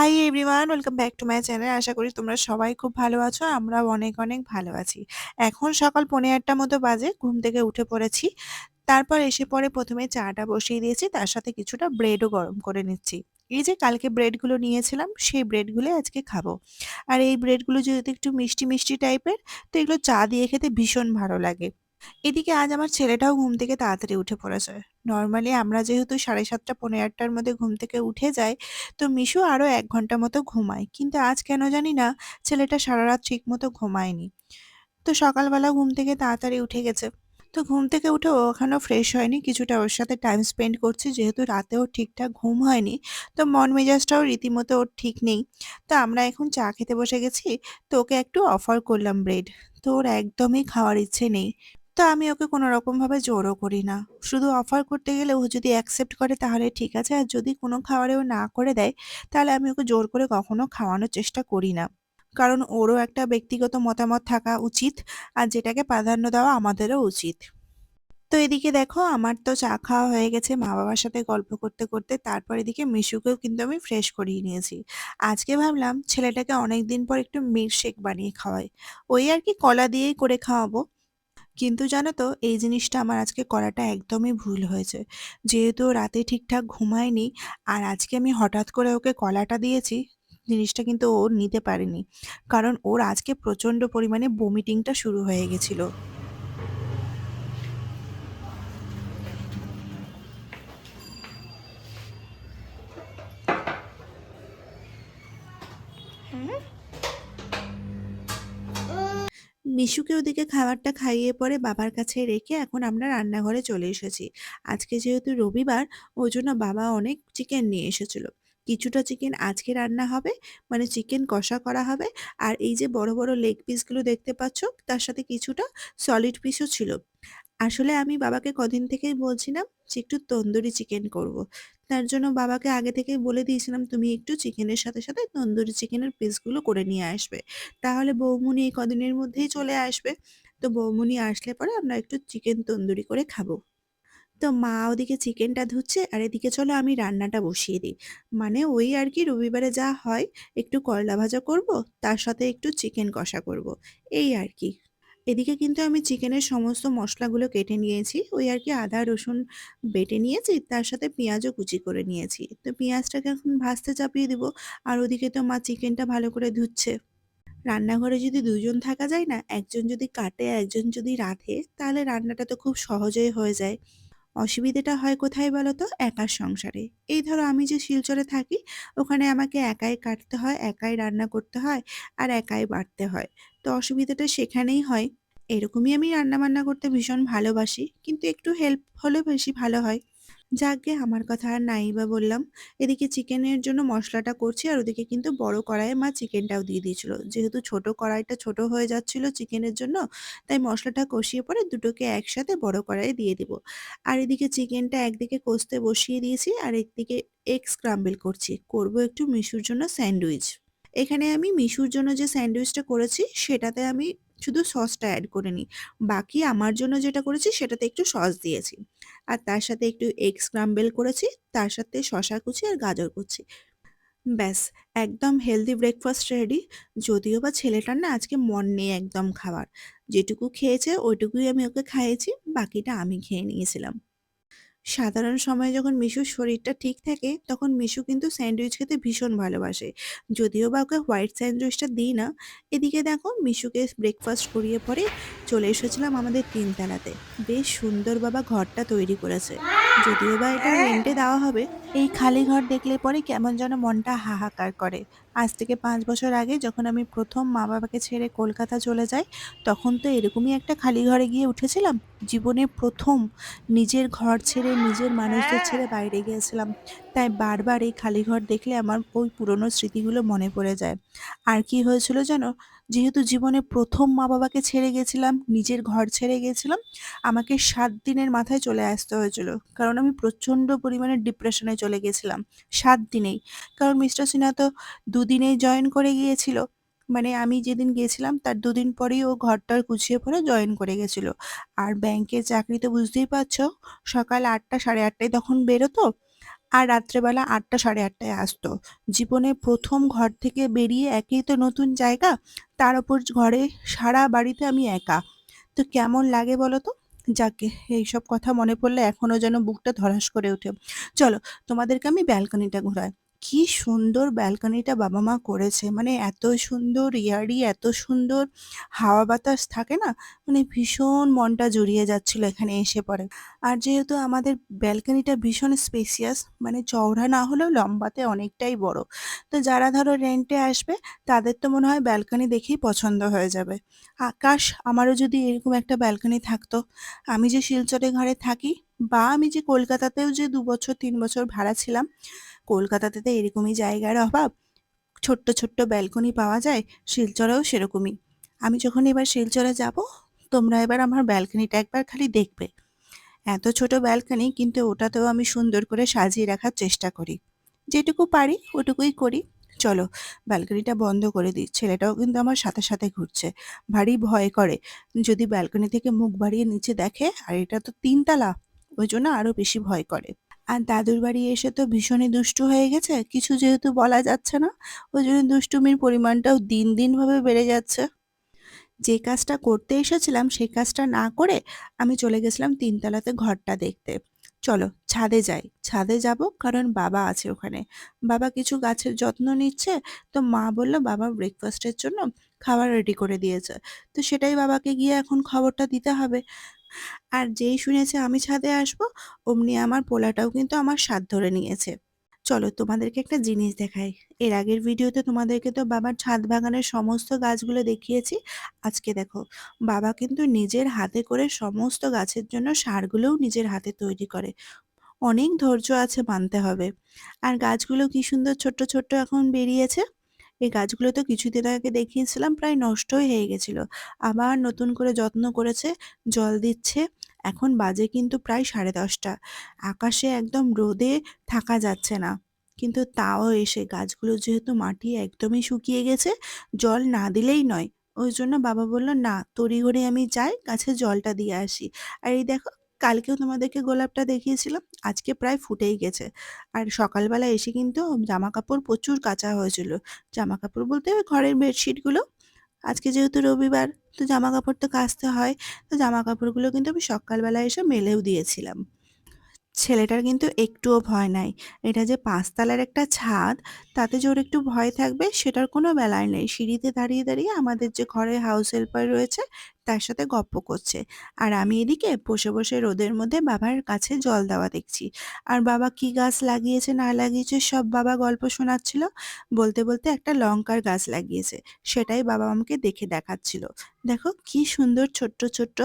Hi everyone welcome back to my channel আশা করি তোমরা সবাই খুব ভালো আছো, আমরাও অনেক অনেক ভালো আছি। এখন সকাল পৌনে আটটা মতো বাজে, ঘুম থেকে উঠে পড়েছি। তারপর এসে পরে প্রথমে চাটা বসিয়ে দিয়েছি, তার সাথে কিছুটা ব্রেডও গরম করে নিচ্ছি। এই যে কালকে ব্রেডগুলো নিয়েছিলাম, সেই ব্রেডগুলো আজকে খাব। আর এই ব্রেডগুলো যেহেতু একটু মিষ্টি মিষ্টি টাইপের তো এগুলো চা দিয়ে খেতে ভীষণ ভালো লাগে। এদিকে আজ আমার ছেলেটাও ঘুম থেকে তাড়াতাড়ি উঠে পড়েছে। নর্মালি আমরা যেহেতু সাড়ে সাতটা, পৌনে আটটার মধ্যে ঘুম থেকে উঠে যাই, তো মিশু আরও এক ঘণ্টা মতো ঘুমায়। কিন্তু আজ কেন জানি না, ছেলেটা সারা রাত ঠিক মতো ঘুমায়নি। তো সকালবেলা ঘুম থেকে তাড়াতাড়ি উঠে গেছে। তো ঘুম থেকে উঠে ওখানেও ফ্রেশ হয়নি, কিছুটা ওর সাথে টাইম স্পেন্ড করছি, যেহেতু রাতেও ঠিকঠাক ঘুম হয়নি, তো মন মেজাজটাও রীতিমতো ওর ঠিক নেই। তো আমরা এখন চা খেতে বসে গেছি, তো ওকে একটু অফার করলাম ব্রেড তো ওর একদমই খাওয়ার ইচ্ছে নেই। তো আমি ওকে কোনো রকমভাবে জোরও করি না। শুধু অফার করতে গেলে ও যদি অ্যাকসেপ্ট করে তাহলে ঠিক আছে, আর যদি কোনো খাবারে ও না করে দেয়, তাহলে আমি ওকে জোর করে কখনো খাওয়ানোর চেষ্টা করি না। কারণ ওরও একটা ব্যক্তিগত মতামত থাকা উচিত, আর যেটাকে প্রাধান্য দেওয়া আমাদেরও উচিত। তো এদিকে দেখো, আমার তো চা খাওয়া হয়ে গেছে মা বাবার সাথে গল্প করতে করতে, তারপর এদিকে মিশুকেও কিন্তু আমি ফ্রেশ করিয়ে নিয়েছি। আজকে ভাবলাম ছেলেটাকে অনেক দিন পর একটু মিল্ক শেক বানিয়ে খাওয়াই। ওই আর কি কলা দিয়েই করে খাওয়াবো। কিন্তু জানো তো, এই জিনিসটা আমার আজকে করাটা একদমই ভুল হয়েছে। যেহেতু রাতে ঠিকঠাক ঘুমায়নি আর আজকে আমি হঠাৎ করে ওকে কলাটা দিয়েছি, জিনিসটা কিন্তু ও নিতে পারেনি। কারণ ওর আজকে প্রচণ্ড পরিমাণে বমিটিংটা শুরু হয়ে গেছিল। মিশুকে ওদিকে খাবারটা খাইয়ে পরে বাবার কাছে রেখে এখন আমরা রান্নাঘরে চলে এসেছি। আজকে যেহেতু রবিবার ওই জন্য বাবা অনেক চিকেন নিয়ে এসেছিল। কিছুটা চিকেন আজকে রান্না হবে মানে চিকেন কষা করা হবে। আর এই যে বড় বড় লেগ পিসগুলো দেখতে পাচ্ছ, তার সাথে কিছুটা সলিড পিসও ছিল। আসলে আমি বাবাকে কদিন থেকেই বলছিলাম যে, একটু তন্দুরি চিকেন করব। তার জন্য বাবাকে আগে থেকেই বলে দিয়েছিলাম, তুমি একটু চিকেনের সাথে সাথে তন্দুরি চিকেনের পিসগুলো করে নিয়ে আসবে। তাহলে বৌমুনি এই কদিনের মধ্যেই চলে আসবে। তো বৌমুনি আসলে পরে আমরা একটু চিকেন তন্দুরি করে খাব। তো মা ওদিকে চিকেনটা ধুচ্ছে আর এদিকে চলো আমি রান্নাটা বসিয়ে দিই। মানে ওই আর কি রবিবারে যা হয়, একটু করলা ভাজা করব, তার সাথে একটু চিকেন কষা করব। এই আর কি। এদিকে কিন্তু আমি চিকেনের সমস্ত মশলাগুলো কেটে নিয়েছি। ওই আর কি আদা, রসুন বেটে নিয়েছি, তার সাথে পেঁয়াজও কুচি করে নিয়েছি। তো পেঁয়াজটাকে এখন ভাজতে চাপিয়ে দিব, আর ওদিকে তো মা চিকেনটা ভালো করে ধুচ্ছে। রান্নাঘরে যদি দুজন থাকা যায় না, একজন যদি কাটে, একজন যদি রাঁধে, তাহলে রান্নাটা তো খুব সহজেই হয়ে যায়। অসুবিধাটা হয় কোথায় বলো তো? একার সংসারে। এই ধরো আমি যে শিলচরে থাকি, ওখানে আমাকে একাই কাটতে হয়, একাই রান্না করতে হয়, আর একাই বাড়তে হয়। তো অসুবিধাটা সেখানেই হয়। এরকমই আমি রান্না-বান্না করতে ভীষণ ভালোবাসি। কিন্তু একটু হেল্প হলে বেশি ভালো হয়। যাকগে আমার কথা আর নাই বা বললাম। এদিকে চিকেনের জন্য মশলাটা করছি আর ওদিকে কিন্তু বড় কড়াইয়ে মা চিকেনটাও দিয়ে দিয়েছিল। যেহেতু ছোট কড়াইটা ছোট হয়ে যাচ্ছিল চিকেনের জন্য, তাই মশলাটা কষিয়ে পরে দুটোকে একসাথে বড় কড়াইয়ে দিয়ে দিব। আর এদিকে চিকেনটা একদিকে কষতে বসিয়ে দিয়েছি আর একদিকে এগ স্ক্রাম্বল করছি। করব একটু মিশুর জন্য স্যান্ডউইচ। এখানে আমি মিশুর জন্য যে স্যান্ডউইচটা করেছি সেটাতে আমি শুধু সসটা অ্যাড করে নিই। বাকি আমার জন্য যেটা করেছি সেটাতে একটু সস দিয়েছি। আর তার সাথে একটু এগ স্ক্রাম্বেল করেছি, তার সাথে শশা কুচি আর গাজর কুচি। ব্যাস একদম হেলদি ব্রেকফাস্ট রেডি। যদিও বা ছেলেটার না আজকে মন নেই একদম খাবার যেটুকু খেয়েছে ওইটুকুই আমি ওকে খাইয়েছি, বাকিটা আমি খেয়ে নিয়েছিলাম। সাধারণ সময়ে যখন মিশুর শরীরটা ঠিক থাকে, তখন মিশু কিন্তু স্যান্ডউইচ খেতে ভীষণ ভালোবাসে। যদিও বা ওকে হোয়াইট স্যান্ডউইচটা দিই না, এদিকে দেখো মিশুকে ব্রেকফাস্ট করিয়ে পরে চলে এসেছিলাম আমাদের তিনতলাতে। বেশ সুন্দর বাবা ঘরটা তৈরি করেছে। যদিও বা এটা রেন্টে দেওয়া হবে এই খালি ঘর দেখলে পরে কেমন যেন মনটা হাহাকার করে। আজ থেকে পাঁচ বছর আগে যখন আমি প্রথম মা বাবাকে ছেড়ে কলকাতা চলে যাই, তখন তো এরকমই একটা খালি ঘরে গিয়ে উঠেছিলাম। জীবনে প্রথম নিজের ঘর ছেড়ে নিজের মানুষদের ছেড়ে বাইরে গিয়েছিলাম। তাই বারবার এই খালি ঘর দেখলে আমার ওই পুরনো স্মৃতিগুলো মনে পড়ে যায়। আর কি হয়েছিল জানো? যেহেতু জীবনে প্রথম মা বাবাকে ছেড়ে গেছিলাম, নিজের ঘর ছেড়ে গেছিলাম, আমাকে সাত দিনের মাথায় চলে আসতে হয়েছিল। কারণ আমি প্রচণ্ড পরিমাণে ডিপ্রেশনে চলে গেছিলাম, সাত দিনেই। কারণ মিস্টার সিনহা তো দুদিনেই জয়েন করে গিয়েছিল। মানে আমি যেদিন গিয়েছিলাম তার দুদিন পরেই ও ঘরটার গুছিয়ে পরে জয়েন করে গেছিল। আর ব্যাংকের চাকরি তো বুঝতেই পারছ, সকাল আটটা, সাড়ে আটটায় তখন বেরোতো। আর রাত্রেবেলা আটটা সাড়ে আটটায় আসতো। জীবনে প্রথম ঘর থেকে বেরিয়ে একেই তো নতুন জায়গা, তার ওপর ঘরে সারা বাড়িতে আমি একা। তো কেমন লাগে বলো তো? যাকগে এইসব কথা মনে পড়লে এখনও যেন বুকটা ধরাস করে ওঠে। চলো তোমাদেরকে আমি ব্যালকনিটা ঘোরাই। কি সুন্দর ব্যালকনিটা বাবা-মা করেছে। মানে এত সুন্দর ইয়ারি, এত সুন্দর হাওয়া বাতাস থাকে না? মানে ভীষণ মনটা জুড়িয়ে যাচ্ছিল এখানে এসে পরে। আর যেহেতু আমাদের ব্যালকনিটা ভীষণ স্পেসিয়াস মানে চওড়া না হলেও লম্বাতে অনেকটাই বড়। তো যারা ধরো রেন্টে আসবে তাদের তো মনে হয় ব্যালকনি দেখেই পছন্দ হয়ে যাবে। আকাশ আমারও যদি এরকম একটা ব্যালকনি থাকতো। আমি যে শিলচরে ঘরে থাকি বা আমি যে কলকাতাতেও যে দু বছর তিন বছর ভাড়া ছিলাম, কলকাতাতে তো এরকমই জায়গার অভাব। ছোট্ট, ছোট্ট ব্যালকনি পাওয়া যায়, শিলচরেও সেরকমই। আমি যখন এবার শিলচরে যাব, তোমরা এবার আমার ব্যালকনিটা একবার খালি দেখবে। এত ছোট ব্যালকনি কিন্তু ওটাতেও আমি সুন্দর করে সাজিয়ে রাখার চেষ্টা করি। যেটুকু পারি ওটুকুই করি। চলো ব্যালকনিটা বন্ধ করে দিই। ছেলেটাও কিন্তু আমার সাথে, সাথে ঘুরছে। ভারী ভয় করে। যদি ব্যালকনি থেকে মুখ বাড়িয়ে নিচে দেখে আর এটা তো ৩ তালা, ওই জন্য আরও বেশি ভয় করে। আর দাদুর বাড়ি এসে তো ভীষণই দুষ্টু হয়ে গেছে। কিছু যেহেতু বলা যাচ্ছে না, ওই জন্য দুষ্টুমির পরিমাণটাও দিন, দিন ভাবে বেড়ে যাচ্ছে। যে কাজটা করতে এসেছিলাম সেই কাজটা না করে আমি চলে গেছিলাম তিনতলাতে ঘরটা দেখতে। চলো ছাদে যাই। ছাদে যাব কারণ বাবা আছে ওখানে। বাবা কিছু গাছের যত্ন নিচ্ছে। তো মা বলল বাবা ব্রেকফাস্টের জন্য খাবার রেডি করে দিয়েছে। তো সেটাই বাবাকে গিয়ে এখন খবরটা দিতে হবে। আর যেই শুনেছে আমি ছাদে আসব, অমনি আমার পোলাটাও কিন্তু আমার সাথ ধরে নিয়েছে। চলো তোমাদেরকে একটা জিনিস দেখাই। এর আগের ভিডিওতে তোমাদেরকে তো বাবার ছাদ বাগানের সমস্ত গাছগুলো দেখিয়েছি। আজকে দেখো, বাবা কিন্তু নিজের হাতে করে সমস্ত গাছের জন্য সারগুলোও নিজের হাতে তৈরি করে। অনেক ধৈর্য আছে মানতে হবে। আর গাছগুলো কি সুন্দর ছোট্ট, ছোট্ট এখন বেরিয়েছে। এই গাছগুলো তো কিছুদিন আগে দেখিয়েছিলাম প্রায় নষ্টই হয়ে গেছিল। আবার নতুন করে যত্ন করেছে, জল দিচ্ছে। এখন বাজে কিন্তু প্রায় 10:30 আকাশে একদম রোদে থাকা যাচ্ছে না। কিন্তু তাও এসে গাছগুলো যেহেতু মাটি একদমই শুকিয়ে গেছে, জল না দিলেই নয়। ওই জন্য বাবা বলল, "না, তড়িঘড়ি আমি যাই গাছে জলটা দিয়ে আসি।" আর এই দেখো কালকেও তোমাদেরকে গোলাপটা দেখিয়েছিলাম, আজকে প্রায় ফুটেই গেছে। আর সকালবেলা এসে কিন্তু জামা কাপড় প্রচুর কাঁচা হয়েছিল। জামা কাপড় বলতে ঘরের বেডশিটগুলো। আজকে যেহেতু রবিবার তো জামা কাপড় তো কাচতে হয়। তো জামা কাপড়গুলো কিন্তু আমি সকালবেলা এসে মেলেও দিয়েছিলাম। ছেলেটার কিন্তু একটুও ভয় নাই। এটা যে ৫ তলার একটা ছাদ, তাতে যে ওর একটু ভয় থাকবে সেটার কোনো বেলায় নেই। সিঁড়িতে দাঁড়িয়ে, দাঁড়িয়ে আমাদের যে ঘরে হাউস হেল্পার রয়েছে তার সাথে গপ্প করছে। আর আমি এদিকে বসে, বসে রোদের মধ্যে বাবার গাছে জল দেওয়া দেখছি। আর বাবা কি গাছ লাগিয়েছে না লাগিয়েছে সব বাবা গল্প শোনাচ্ছিল। বলতে, বলতে একটা লঙ্কার গাছ লাগিয়েছে। সেটাই বাবা আমাকে দেখে দেখাচ্ছিল। দেখো কি সুন্দর ছোট্ট, ছোট্ট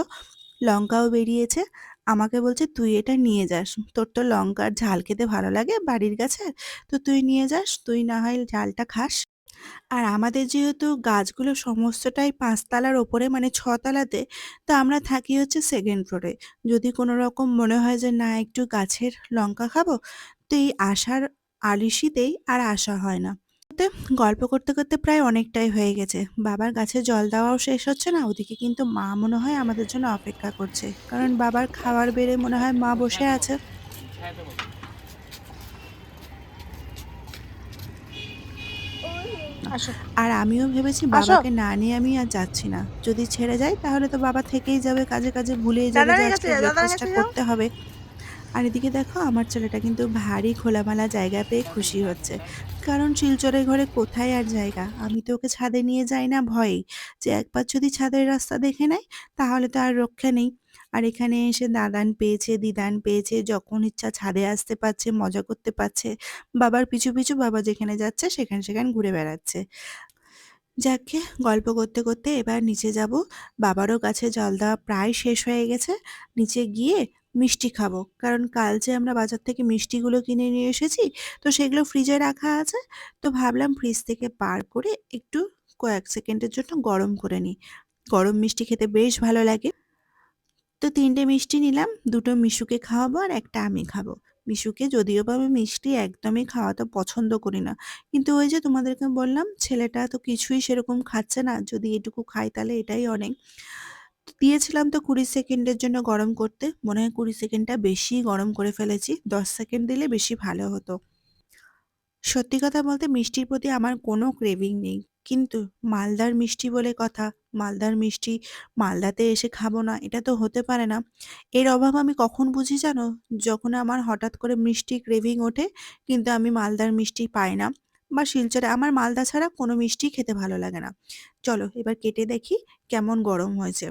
লঙ্কাও বেরিয়েছে। আমাকে বলছে, "তুই এটা নিয়ে যাস। তোর তো লঙ্কার ঝাল খেতে ভালো লাগে বাড়ির গাছের। তো তুই নিয়ে যাস। তুই না হয় ঝালটা খাস।" আর আমাদের যেহেতু গাছগুলো সমস্তটাই পাঁচতলার ওপরে মানে ছতলাতে তো আমরা থাকি হচ্ছে সেকেন্ড ফ্লোরে। যদি কোনো রকম মনে হয় যে না একটু গাছের লঙ্কা খাব, তো এই আসার আলিশিতেই আর আসা হয় না। তে গল্প করতে, করতে প্রায় অনেকটাই হয়ে গেছে। বাবার গাছে জল দেওয়াও শেষ হচ্ছে না। ওদিকে কিন্তু মা মনে হয় আমাদের জন্য অপেক্ষা করছে। কারণ বাবার খাবার বেড়ে মনে হয় মা বসে আছে। আর আমিও ভেবেছি বাবাকে না নিয়ে আমি আর যাচ্ছি না। যদি ছেড়ে যাই তাহলে তো বাবা থেকেই যাবে কাজে, কাজে ভুলেই যাবে যে আজকে ব্রেকফাস্টটা করতে হবে। আর এদিকে দেখো আমার ছেলেটা কিন্তু ভারী খোলামেলা জায়গা পেয়ে খুশি হচ্ছে। কারণ শিলচরের ঘরে কোথায় আর জায়গা? আমি তো ওকে ছাদে নিয়ে যাই না ভয়েই। যে একবার যদি ছাদের রাস্তা দেখে নেয় তাহলে তো আর রক্ষা নেই। আর এখানে এসে দাদান পেয়েছে, দিদান পেয়েছে, যখন ইচ্ছা ছাদে আসতে পারছে, মজা করতে পারছে। বাবার পিছু, পিছু বাবা যেখানে যাচ্ছে সেখানে, সেখানে ঘুরে বেড়াচ্ছে। যাকগে গল্প করতে, করতে এবার নিচে যাব। বাবারও গাছে জল দেওয়া প্রায় শেষ হয়ে গেছে। নিচে গিয়ে মিষ্টি খাব। কারণ কাল যে আমরা বাজার থেকে মিষ্টিগুলো কিনে নিয়ে এসেছি, তো সেগুলো ফ্রিজে রাখা আছে। তো ভাবলাম ফ্রিজ থেকে বার করে একটু কয়েক সেকেন্ডের জন্য গরম করে নিই। গরম মিষ্টি খেতে বেশ ভালো লাগে। তো তিনটে মিষ্টি নিলাম। দুটো মিশুকে খাওয়াবো আর একটা আমি খাব। মিশুকে যদিও বা আমি মিষ্টি একদমই খাওয়াতে পছন্দ করি না। কিন্তু ওই যে তোমাদেরকে বললাম, ছেলেটা তো কিছুই সেরকম খাচ্ছে না। যদি এটুকু খাই তাহলে এটাই অনেক। দিয়েছিলাম তো ২০ সেকেন্ডের জন্য গরম করতে। মনে হয় ২০ সেকেন্ডটা বেশিই গরম করে ফেলেছি। ১০ সেকেন্ড দিলে বেশি ভালো হতো। সত্যি কথা বলতে মিষ্টির প্রতি আমার কোনো ক্রেভিং নেই। কিন্তু মালদার মিষ্টি বলে কথা। মালদার মিষ্টি মালদাতে এসে খাব না, এটা তো হতে পারে না। এর অভাব আমি কখন বুঝি জানো? যখন আমার হঠাৎ করে মিষ্টি ক্রেভিং ওঠে, কিন্তু আমি মালদার মিষ্টি পাই না বা শিলচরে আমার মালদা ছাড়া কোনো মিষ্টিই খেতে ভালো লাগে না। চলো এবার কেটে দেখি কেমন গরম হয়েছে।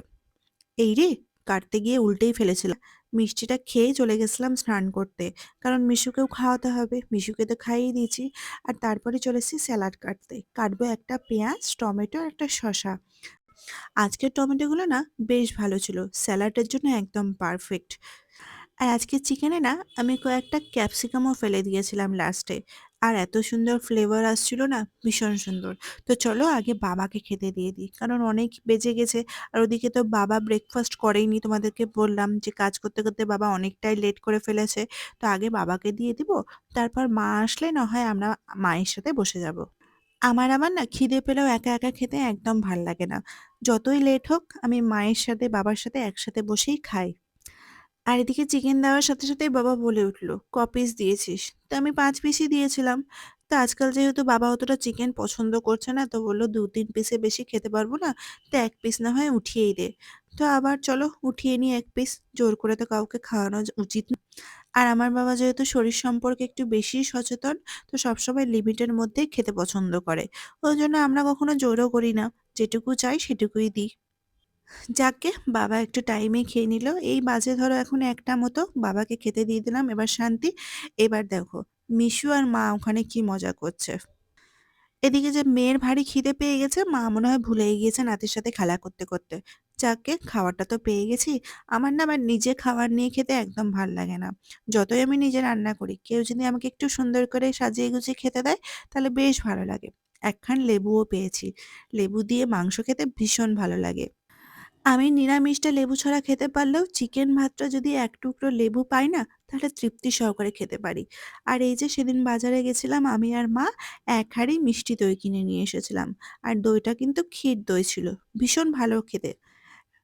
এই রে! কাটতে গিয়ে উল্টেই ফেলেছিলাম। মিষ্টিটা খেয়েই চলে গেছিলাম স্নান করতে। কারণ মিশুকেও খাওয়াতে হবে। মিশুকে তো খাইয়ে দিয়েছি। আর তারপরে চলেছি স্যালাড কাটতে। কাটবো একটা পেঁয়াজ, টমেটো আর একটা শশা আজকের টমেটোগুলো না বেশ ভালো ছিল। স্যালাডের জন্য একদম পারফেক্ট। আর আজকে চিকেনে না আমি কয়েকটা ক্যাপসিকামও ফেলে দিয়েছিলাম লাস্টে। আর এত সুন্দর ফ্লেভার আসছিল না, ভীষণ সুন্দর। তো চলো আগে বাবাকে খেতে দিয়ে দিই। কারণ অনেক বেজে গেছে। আর ওদিকে তো বাবা ব্রেকফাস্ট করেইনি। তোমাদেরকে বললাম যে কাজ করতে, করতে বাবা অনেকটাই লেট করে ফেলেছে। তো আগে বাবাকে দিয়ে দিব। তারপর মা আসলে না হয় আমরা মায়ের সাথে বসে যাব। আমার আবার না খিদে পেলেও একা, একা খেতে একদম ভালো লাগে না। যতই লেট হোক আমি মায়ের সাথে বাবার সাথে একসাথে বসেই খাই। আর এদিকে চিকেন দেওয়ার সাথে, সাথেই বাবা বলে উঠল, "ক পিস দিয়েছিস?" তো আমি পাঁচ পিসই দিয়েছিলাম। তো আজকাল যেহেতু বাবা অতটা চিকেন পছন্দ করছে না, তো বলল দু তিন পিসে বেশি খেতে পারব না। তো এক পিস না হয় উঠিয়েই দে।" তো আবার চলো উঠিয়ে নিই এক পিস। জোর করে তো কাউকে খাওয়ানো উচিত না। আর আমার বাবা যেহেতু শরীর সম্পর্কে একটু বেশিই সচেতন, তো সবসময় লিমিটের মধ্যেই খেতে পছন্দ করে। ওই জন্য আমরা কখনো জোরও করি না। যেটুকু চাই সেটুকুই দিই। যাকগে বাবা একটু টাইমে খেয়ে নিল। এই বাজে ধরো এখন একটা মতো। বাবাকে খেতে দিয়ে দিলাম। এবার শান্তি। এবার দেখো মিশু আর মা ওখানে কি মজা করছে। এদিকে যে মেয়ের ভারী খিদে পেয়ে গেছে, মা মনে হয় ভুলেই গিয়েছে নাতির সাথে খেলা করতে, করতে। যাকে খাবারটা তো পেয়ে গেছি। আমার না আমার নিজে খাবার নিয়ে খেতে একদম ভালো লাগে না। যতই আমি নিজে রান্না করি, কেউ যদি আমাকে একটু সুন্দর করে সাজিয়ে গুছিয়ে খেতে দেয়, তাহলে বেশ ভালো লাগে। একখান লেবুও পেয়েছি। লেবু দিয়ে মাংস খেতে ভীষণ ভালো লাগে। আমি নিরামিষটা লেবু ছাড়া খেতে পারলেও চিকেন ভাতটা যদি এক টুকরো লেবু পাই না তাহলে তৃপ্তি সহকারে খেতে পারি। আর এই যে সেদিন বাজারে গেছিলাম আমি আর মা এক হাঁড়ি মিষ্টি দই কিনে নিয়ে এসেছিলাম। আর দইটা কিন্তু ক্ষীর দই ছিল। ভীষণ ভালো খেতে।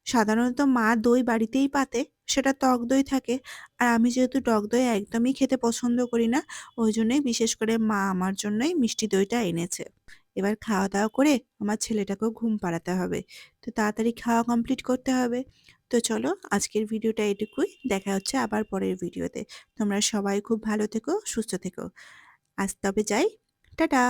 সাধারণত মা দই বাড়িতেই পাতে, সেটা টক দই থাকে। আর আমি যেহেতু টক দই একদমই খেতে পছন্দ করি না, ওইজন্যই বিশেষ করে মা আমার জন্যই মিষ্টি দইটা এনেছে। এবার খাওয়া-দাওয়া করে আমার ছেলেটাকেও ঘুম পাড়াতে হবে। তো তাড়াতাড়ি খাওয়া কমপ্লিট করতে হবে। তো চলো আজকের ভিডিওটা এটুকুই। দেখা হচ্ছে আবার পরের ভিডিওতে। তোমরা সবাই খুব ভালো থেকো, সুস্থ থেকো। আজ তবে যাই। টাটা!